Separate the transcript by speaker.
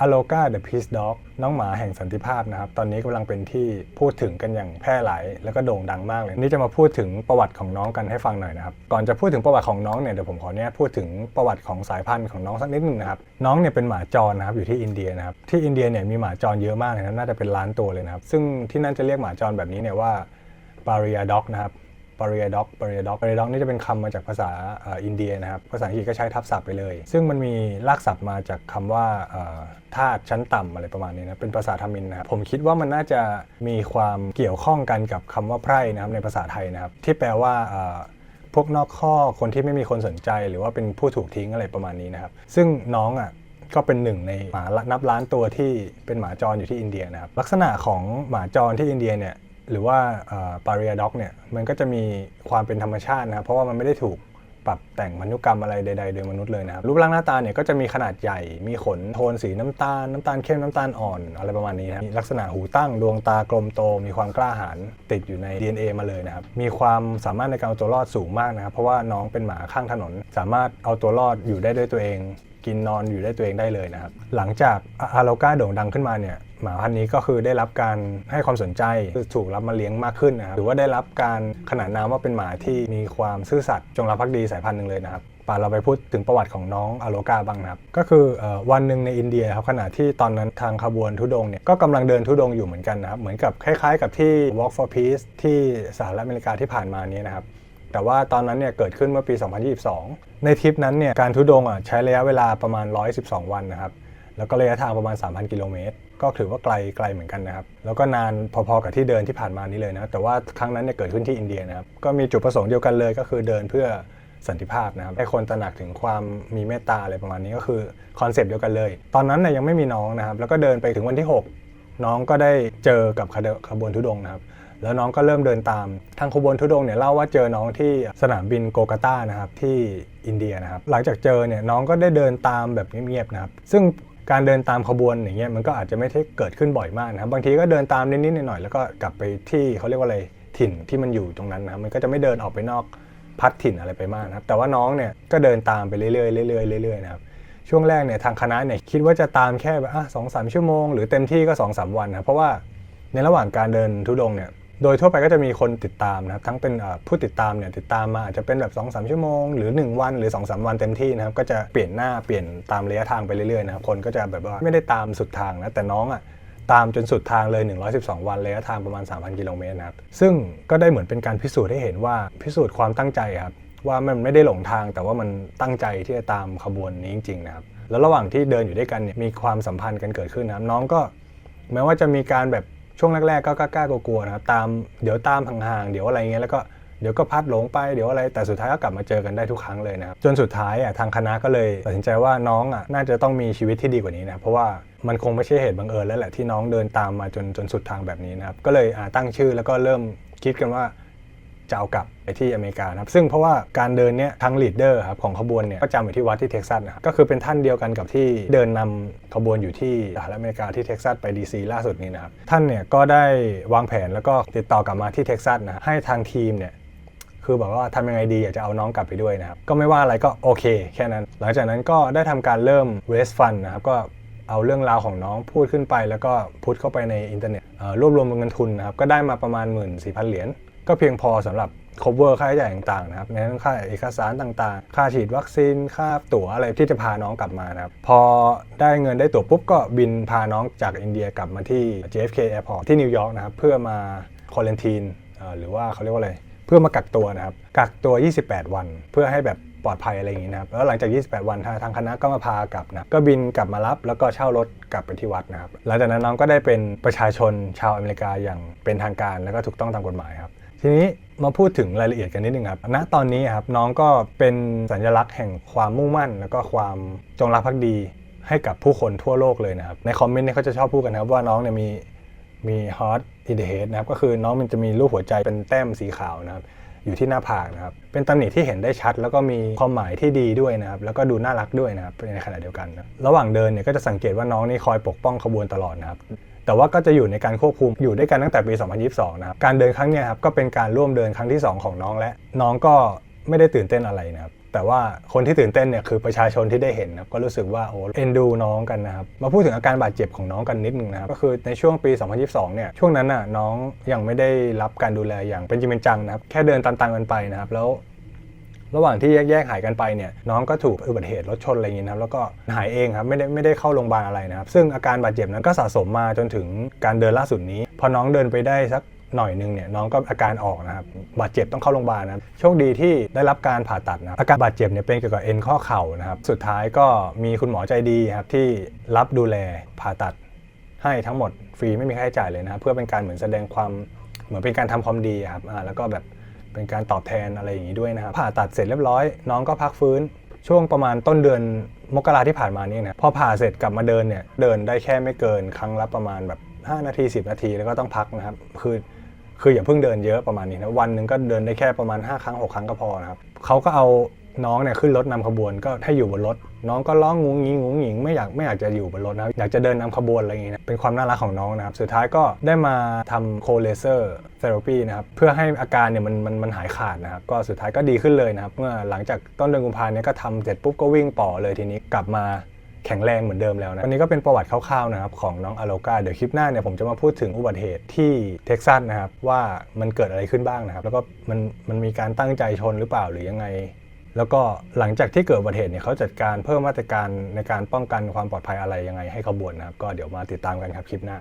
Speaker 1: อโลกาเดอะพีซด็อกน้องหมาแห่งสันติภาพนะครับ ตอนนี้กำลังเป็นที่พูดถึงกันอย่างแพร่หลาย แล้วก็โด่งดังมากเลย นี่จะมาพูดถึงประวัติของน้องกันให้ฟังหน่อยนะครับ ก่อนจะพูดถึงประวัติของน้องเนี่ยเดี๋ยวผมขอเนี่ยพูดถึงประวัติของสายพันธุ์ของน้องสักนิดหนึงนะครับ น้องเนี่ยเป็นหมาจรนะครับอยู่ที่อินเดียนะครับ ที่อินเดียเนี่ยมีหมาจรเยอะมากเลยนะ น่าจะเป็นล้านตัวเลยนะครับ ซึ่งที่นั่นจะเรียกหมาจรแบบนี้เนี่ยว่าปาริยาด็อกนะครับ ปาริยด็อกปาริยด็อกปาริยด็อกนี่จะเป็นคำมาจากภาษาอินเดียนะครับ ภาษาอังกฤษก็ใช้ทับศัพท์ไปเลย ซึ่งมันมีรากศัพท์มาจากคำว่าธาตุชั้นต่ำอะไรประมาณนี้นะ เป็นภาษาทามินนะครับ ผมคิดว่ามันน่าจะมีความเกี่ยวข้องกันกับคำว่าไพร่นะครับในภาษาไทยนะครับ ที่แปลว่าพวกนอกข้อคนที่ไม่มีคนสนใจหรือว่าเป็นผู้ถูกทิ้งอะไรประมาณนี้นะครับ ซึ่งน้องอะก็เป็นหนึ่งในหมานับล้านตัวที่เป็นหมาจรอยู่ที่อินเดียนะครับ ลักษณะของหมาจรที่อินเดียเนี่ย หรือว่าปาริยด็อกเนี่ยมันก็จะมีความเป็นธรรมชาตินะครับเพราะว่ามันไม่ได้ถูกปรับแต่งพันธุกรรมอะไรใดๆโดยมนุษย์เลยนะครับรูปร่างหน้าตาเนี่ยก็จะมีขนาดใหญ่ มีขนโทนสีน้ำตาล น้ำตาลเข้มน้ำตาลอ่อนอะไรประมาณนี้นะครับมีลักษณะหูตั้งดวงตากลมโต มีความกล้าหาญติดอยู่ใน DNA มาเลยนะครับมีความสามารถในการเอาตัวรอดสูงมากนะครับเพราะว่าน้องเป็นหมาข้างถนน สามารถเอาตัวรอดอยู่ได้ด้วยตัวเอง กินนอนอยู่ได้ตัวเองได้เลยนะครับ หลังจากอาโลกาโด่งดังขึ้นมาเนี่ยหมาพันธุ์นี้ก็คือได้รับการให้ความสนใจถูกรับมาเลี้ยงมากขึ้นนะครับหรือว่าได้รับการขนานนามว่าเป็นหมาที่มีความซื่อสัตย์จงรักภักดีสายพันธุ์หนึ่งเลยนะครับป่าเราไปพูดถึงประวัติของน้องอโลกาบ้างนะครับ ก็คืออวันหนึ่งในอินเดียครับขณะที่ตอนนั้นทางขบวนทุดงค์เนี่ยก็กำลังเดินทุดงค์อยู่เหมือนกันนะครับ เหมือนกับคล้ายๆ กับที่ Walk for Peace ที่สหรัฐอเมริกาที่ผ่านมานี้นะครับ แต่ว่าตอนนั้นเนี่ยเกิดขึ้นเมื่อปี 2022 ในทริปนั้นเนี่ยการทุดงอะใช้ระยะเวลาประมาณ 112 วันนะครับ แล้วก็ระยะทางประมาณ 3,000 กิโลเมตร ก็ถือว่าไกลไกลเหมือนกันนะครับ แล้วก็นานพอๆกับที่เดินที่ผ่านมานี้เลยนะ แต่ว่าครั้งนั้นเนี่ยเกิดขึ้นที่อินเดียนะครับ ก็มีจุดประสงค์เดียวกันเลยก็คือเดินเพื่อสันติภาพนะครับให้คนตระหนักถึงความมีเมตตาอะไรประมาณนี้ก็คือคอนเซปต์เดียวกันเลย ตอนนั้นเนี่ยยังไม่มีน้องนะครับ แล้วก็เดินไปถึงวันที่ 6 น้องก็ได้เจอกับขบวนทุดงนะครับ แล้วน้องก็เริ่มเดินตาม ทางขบวนทุดงเนี่ยเล่าว่าเจอน้องที่สนามบินโกกาตานะครับที่อินเดียนะครับหลังจากเจอเนี่ยน้องก็ได้เดินตามแบบเงียบๆนะครับซึ่งการเดินตามขบวนอย่างเงี้ยมันก็อาจจะไม่ได้เกิดขึ้นบ่อยมากนะครับบางทีก็เดินตามนิดๆหน่อยๆแล้วก็กลับไปที่เขาเรียกว่าอะไรถิ่นที่มันอยู่ตรงนั้นนะครับมันก็จะไม่เดินออกไปนอกพัดถิ่นอะไรไปมากนะครับแต่ว่าน้องเนี่ยก็เดินตามไปเรื่อยๆเรื่อยๆเรื่อยๆนะครับช่วงแรกเนี่ยทางคณะเนี่ยคิดว่าจะตามแค่แบบอะสองสามชั่วโมงหรือเต็มที่ก็2อสวันนะครับเพราะว่าในระหว่างการเดินทุดงเนี่ย โดยทั่วไปก็จะมีคนติดตามนะครับทั้งเป็นผู้ติดตามเนี่ยติดตามมาอาจจะเป็นแบบ2อสชั่วโมงหรือ 1 วันหรือ2อสวันเต็มที่นะครับก็จะเปลี่ยนหน้าเปลี่ยนตามระยะทางไปเรื่อยๆนะครับคนก็จะแบบว่าไม่ได้ตามสุดทางนะแต่น้องอะตามจนสุดทางเลย 112 วันระยะทางประมาณ 3,000 กิโลเมตรนะครับซึ่งก็ได้เหมือนเป็นการพิสูจน์ให้เห็นว่าพิสูจน์ความตั้งใจครับว่ามันไม่ได้หลงทางแต่ว่ามันตั้งใจที่จะตามขบวนนี้จริงๆนะครับแล้วระหว่างที่เดินอยู่ด้วยกันเนี่ยมีความสัมพันธ์กันเกิดขึ้นนะครับน้องก็แม้ว่าจะมีการแบบ ช่วงแรกๆก็กล้าๆกลัวๆนะครับตามเดี๋ยวตามห่างๆเดี๋ยวอะไรเงี้ยแล้วก็เดี๋ยวก็พัดหลงไปเดี๋ยวอะไรแต่สุดท้ายก็กลับมาเจอกันได้ทุกครั้งเลยนะครับจนสุดท้ายอะทางคณะก็เลยตัดสินใจว่าน้องอะน่าจะต้องมีชีวิตที่ดีกว่านี้นะเพราะว่ามันคงไม่ใช่เหตุบังเอิญแล้วแหละที่น้องเดินตามมาจนจนสุดทางแบบนี้นะครับก็เลยตั้งชื่อแล้วก็เริ่มคิดกันว่า จะเอากลับไปที่อเมริกานะครับซึ่งเพราะว่าการเดินเนี้ยทางลีดเดอร์ครับของขบวนเนี่ยก็จำอยู่ที่วัดที่เท็กซัสนะครับก็คือเป็นท่านเดียวกันกับที่เดินนำขบวนอยู่ที่สหรัฐอเมริกาที่เท็กซัสไปดีซีล่าสุดนี้นะครับท่านเนี่ยก็ได้วางแผนแล้วก็ติดต่อกลับมาที่เท็กซัสนะให้ทางทีมเนี่ยคือแบบว่าทำยังไงดีอยากจะเอาน้องกลับไปด้วยนะครับก็ไม่ว่าอะไรก็โอเค แค่นั้น หลังจากนั้นก็ได้ทำการเริ่ม raise fund นะครับก็เอาเรื่องราวของน้องพูดขึ้นไป แล้วก็พุทเข้าไปในอินเทอร์เน็ตรวบรวมเงินทุนนะครับก็ได้มาประมาณ 1 4 0 0 0 เหรียญ ก็เพียงพอสำหรับ cover ค่าใช้จ่ายต่างๆนะครับในเรื่องค่าเอกสารต่างๆ ค่าฉีดวัคซีน ค่าตั๋วอะไรที่จะพาน้องกลับมานะครับ พอได้เงินได้ตั๋วปุ๊บก็บินพาน้องจากอินเดียกลับมาที่ JFK Airport ที่นิวยอร์กนะครับ เพื่อมาควอ r นทีนหรือว่าเขาเรียกว่าอะไร เพื่อมากักตัวนะครับ กักตัว 28 วัน เพื่อให้แบบปลอดภัยอะไรอย่างนี้นะครับ แล้วหลังจาก 28 วันทางทางคณะก็มาพากลับนะ ก็บินกลับมารับแล้วก็เช่ารถกลับไปที่วัดนะครับ หลังจากนั้นน้องก็ได้เป็นประชาชนชาวอเมริกาอย่างเป็นทางการแล้วก็ถูกต้องตามกฎหมายครับ ทีนี้มาพูดถึงรายละเอียดกันนิดนึงครับณตอนนี้ครับน้องก็เป็นสัญลักษณ์แห่งความมุ่งมั่น แล้วก็ความจงรักภักดีให้กับผู้คนทั่วโลกเลยนะครับ ในคอมเมนต์เนี่ยเขาจะชอบพูดกันนะครับว่าน้องเนี่ยมีมี heart in the head นะครับก็คือน้องมันจะมีรูปหัวใจเป็นแต้มสีขาวนะครับอยู่ที่หน้าผากนะครับ เป็นตำหนิที่เห็นได้ชัด แล้วก็มีความหมายที่ดีด้วยนะครับ แล้วก็ดูน่ารักด้วยนะครับในขณะเดียวกันนะระหว่างเดินเนี่ยก็จะสังเกตว่าน้องนี่คอยปกป้องขบวนตลอดนะครับ แต่ว่าก็จะอยู่ในการควบคุมอยู่ด้วยกันตั้งแต่ปี 2022 นะครับ การเดินครั้งนี้ครับก็เป็นการร่วมเดินครั้งที่ 2 ของน้องและน้องก็ไม่ได้ตื่นเต้นอะไรนะครับแต่ว่าคนที่ตื่นเต้นเนี่ยคือประชาชนที่ได้เห็นนะครับก็รู้สึกว่าโอ้เอ็นดูน้องกันนะครับมาพูดถึงอาการบาดเจ็บของน้องกันนิดนึงนะครับก็คือในช่วงปี 2022 เนี่ยช่วงนั้นน่ะน้องยังไม่ได้รับการดูแลอย่างเป็นจริงเป็นจังนะครับแค่เดินตามๆกันไปนะครับแล้ว ระหว่างที่แยกๆหายกันไปเนี่ยน้องก็ถูกอุบัติเหตุรถชนอะไรอย่างนี้นะครับแล้วก็หายเองครับไม่ได้ไม่ได้เข้าโรงพยาบาลอะไรนะครับ ซึ่งอาการบาดเจ็บนั้นก็สะสมมาจนถึงการเดินล่าสุดนี้ พอน้องเดินไปได้สักหน่อยนึงเนี่ยน้องก็อาการออกนะครับบาดเจ็บต้องเข้าโรงพยาบาลนะโชคดีที่ได้รับการผ่าตัดนะอาการบาดเจ็บเนี่ยเป็นเกี่ยวกับเอ็นข้อเข่านะครับสุดท้ายก็มีคุณหมอใจดีครับที่รับดูแลผ่าตัดให้ทั้งหมดฟรีไม่มีค่าใช้จ่ายเลยนะครับเพื่อเป็นการเหมือนแสดงความเหมือนเป็นการทำความดีครับแล้วก็แบบ เป็นการตอบแทนอะไรอย่างนี้ด้วยนะครับผ่าตัดเสร็จเรียบร้อย น้องก็พักฟื้น ช่วงประมาณต้นเดือนมกราที่ผ่านมานี่นะพอผ่าเสร็จกลับมาเดินเนี่ยเดินได้แค่ไม่เกินครั้งละประมาณแบบ 5 นาที 10 นาทีแล้วก็ต้องพักนะครับคือคืออย่าเพิ่งเดินเยอะประมาณนี้นะวันหนึ่งก็เดินได้แค่ประมาณ 5 ครั้ง 6 ครั้งก็พอนะครับเขาก็เอา น้องเนี่ยขึ้นรถนำขบวนก็ให้อยู่บนรถ น้องก็ร้องงุ้งงิงงุ้งหงิงไม่อยากไม่อยากจะอยู่บนรถนะอยากจะเดินนำขบวนอะไรอย่างงี้นะเป็นความน่ารักของน้องนะครับสุดท้ายก็ได้มาทำโคเลเซอร์เทอราปีนะครับเพื่อให้อาการเนี่ยมันมันมันหายขาดนะครับก็สุดท้ายก็ดีขึ้นเลยนะครับเมื่อหลังจากต้นเดือนกุมภาเนี่ยก็ทำเสร็จปุ๊บก็วิ่งป่อเลยทีนี้กลับมาแข็งแรงเหมือนเดิมแล้วนะวันนี้ก็เป็นประวัติคร่าวๆนะครับของน้องอโลกาเดี๋ยวคลิปหน้าเนี่ยผมจะมาพูดถึงอุบัติเหตุที่เท็กซัสนะครับว่ามันเกิดอะไรขึ้นบ้างนะครับ แล้วก็มันมันมีการตั้งใจชนหรือเปล่าหรือยังไง แล้วก็หลังจากที่เกิดอุบัติเหตุเนี่ยเขาจัดการเพิ่มมาตรการในการป้องกันความปลอดภัยอะไรยังไงให้ขบวนนะครับ ก็เดี๋ยวมาติดตามกันครับคลิปหน้า